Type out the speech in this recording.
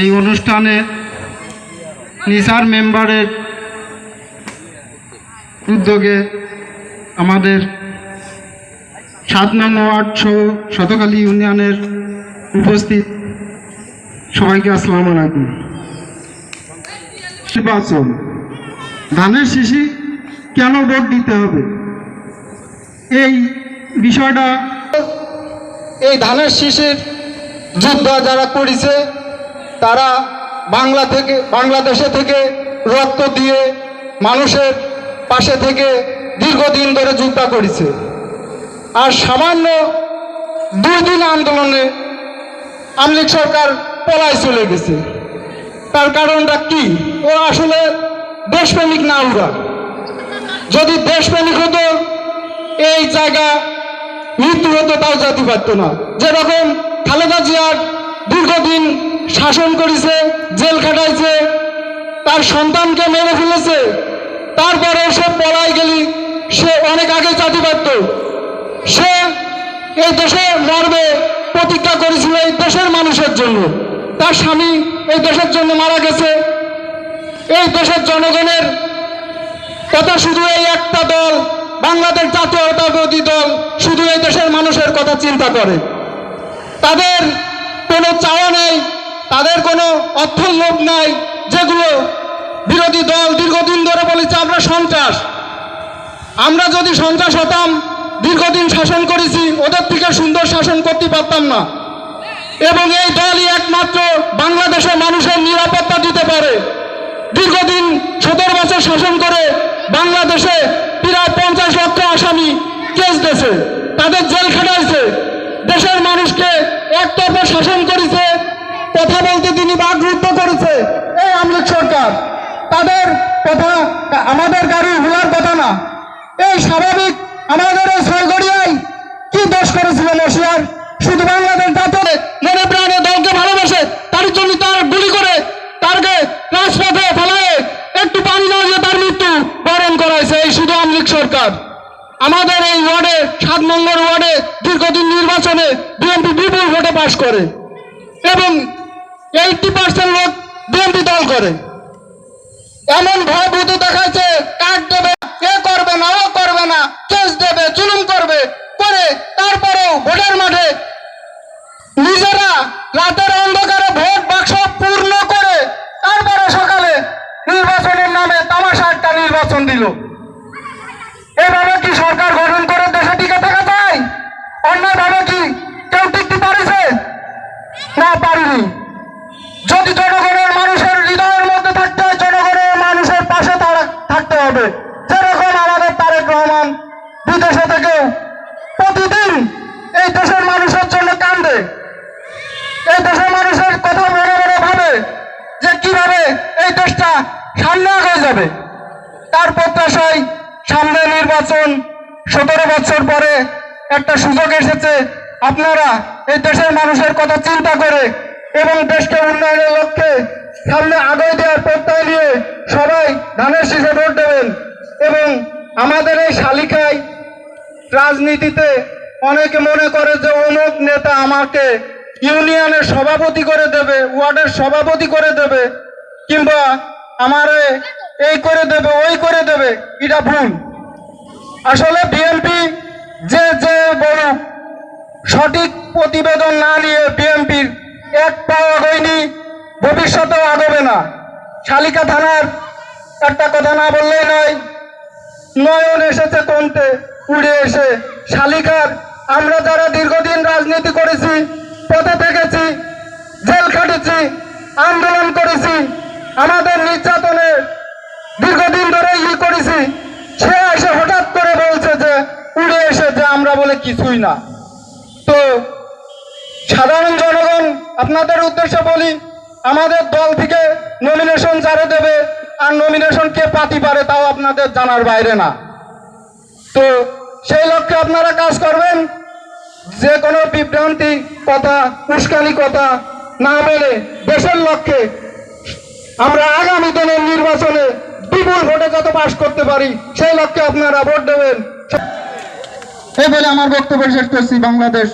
এই অনুষ্ঠানে নিসার মেম্বারের উদ্যোগে আমাদের সাত নং ওয়ার্ড সহ শতকালী ইউনিয়নের উপস্থিত সবাইকে আসসালামু আলাইকুম। নির্বাচন। ধানের শিশি কেন ভোট দিতে হবে? এই বিষয়টা এই ধানের শীষের যুদ্ধ যারা করেছে তারা বাংলা থেকে, বাংলাদেশে থেকে রক্ত দিয়ে মানুষের পাশে থেকে দীর্ঘদিন ধরে যুদ্ধ করেছে। আর সামান্য দুই দিন আন্দোলনে আমলিক সরকার পলায় চলে গেছে। তার কারণটা কি? ওরা আসলে দেশপ্রেমিক না ওরা। যদি দেশপ্রেমিক হতো, এই জায়গা মৃত্যু হতো, তাও যেতে পারতো না। যেরকম খালেদা জিয়ার দীর্ঘদিন শাসন করেছে, জেল খাটাইছে, তার সন্তানকে মেরে ফেলেছে, তারপরে সে পলাই গেলি, সে অনেক আগে যেতে পারত সে এই দেশে মরবে, প্রতিজ্ঞা করেছিল এই দেশের মানুষের জন্য। তার স্বামী এই দেশের জন্য মারা গেছে। এই দেশের জনগণের কথা শুধু এই একটা দল, বাংলাদেশ জাতীয়তাবাদী দল, শুধু এই দেশের মানুষের কথা চিন্তা করে। তাদের কোনো চাওয়া নেই তাদের কোনো অর্থ লোভ নাই, যেগুলো বিরোধী দল দীর্ঘদিন ধরে বলেছে আমরা সন্ত্রাস। আমরা যদি সন্ত্রাস হতাম, দীর্ঘদিন শাসন করেছি, ওদের থেকে সুন্দর শাসন করতে পারতাম না। এবং এই দলই একমাত্র বাংলাদেশের মানুষের নিরাপত্তা দিতে পারে। দীর্ঘদিন সতেরো বছর শাসন করে বাংলাদেশে প্রায় পঞ্চাশ লক্ষ আসামি কেস দিয়েছে, তাদের জেল খাটাইছে। দেশের মানুষকে একতরফে শাসন করেছে কথা বলতে তিনি বাকরুদ্ধ করেছে। এই আমলিক সরকার, তাদের কথা, আমাদের গাড়ি ভুলার কথা না। এই স্বাভাবিক আমাদের এই সরগড়িয়ায় কি দোষ করেছিল মশিয়ার শুধু বাংলাদেশ জাতীয় মনে প্রাণে দলকে ভালোবাসে তার জন্য তার গুলি করে, তারকে রাজপথে ফেলায়, একটু পানি না দিয়ে তার মৃত্যু বরণ করাইছে এই শুধু আমলিক সরকার। আমাদের এই ওয়ার্ডে, সাত নম্বর ওয়ার্ডে দীর্ঘদিন নির্বাচনে বিএনপি বিপুল ভোটে পাশ করে। এবং এইটি পার্সেন্ট লোক বিএনপি দল করে। এমন ভয়ভূত দেখাচ্ছে কাট দেবে, কে করবে না, ও করবে না, কেস দেবে, জুলুম করবে, করে তারপরেও ভোটের মাঠে নিজেরা রাতের অন্ধকারে ভোট বাক্স পূর্ণ করে তারপরে সকালে নির্বাচনের নামে তামাশা একটা নির্বাচন দিল। হবে। যেরকম আমাদের তারেক রহমান বিদেশে থেকে প্রতিদিন এই দেশের মানুষের জন্য কান্দে। এই দেশের মানুষের কথা মনে মনে ভাবে যে কীভাবে এই দেশটা সামনে আগে যাবে। তার প্রত্যাশায় সামনে নির্বাচন সতেরো বছর পরে একটা সুযোগ এসেছে। আপনারা এই দেশের মানুষের কথা চিন্তা করে এবং দেশকে উন্নয়নের লক্ষ্যে সামনে আগে দেওয়ার ধানের শীষে ভোট দেবেন। এবং আমাদের এই শালিকায় রাজনীতিতে অনেকে মনে করে যে অমুক নেতা আমাকে ইউনিয়নের সভাপতি করে দেবে, ওয়ার্ডের সভাপতি করে দেবে, কিংবা আমারে এই করে দেবে, ওই করে দেবে, এটা ভুল। আসলে বিএনপি যে যে বড় সঠিক প্রতিবেদন না নিয়ে বিএনপির এক পাওয়া আগয়নি ভবিষ্যতেও আগবে না। শালিকা থানার একটা কথা না বললেই নয়। নয়ন এসেছে কোনতে উড়ে এসে। শালিকার, আমরা যারা দীর্ঘদিন রাজনীতি করেছি, পথে থেকেছি, জেল খাটেছি, আন্দোলন করেছি, আমাদের নির্যাতনে দীর্ঘদিন ধরে ই করেছি, সে এসে হঠাৎ করে বলছে যে, উড়ে এসে যে আমরা বলে কিছুই না। তো, সাধারণ জনগণ, আপনাদের উদ্দেশ্যে বলি, আমাদের দল থেকে নমিনেশন যারা দেবে আর নমিনেশন কে পাতি পারে তাও আপনাদের জানার বাইরে না। তো সেই লক্ষ্যে আপনারা কাজ করবেন, যে কোনো বিভ্রান্তি কথা, উস্কানি কথা না মেনে দেশের লক্ষ্যে আমরা আগামী দিনের নির্বাচনে বিপুল ভোটে যত পাশ করতে পারি, সেই লক্ষ্যে আপনারা ভোট দেবেন। এই বলে আমার বক্তব্য শেষ করছি। বাংলাদেশ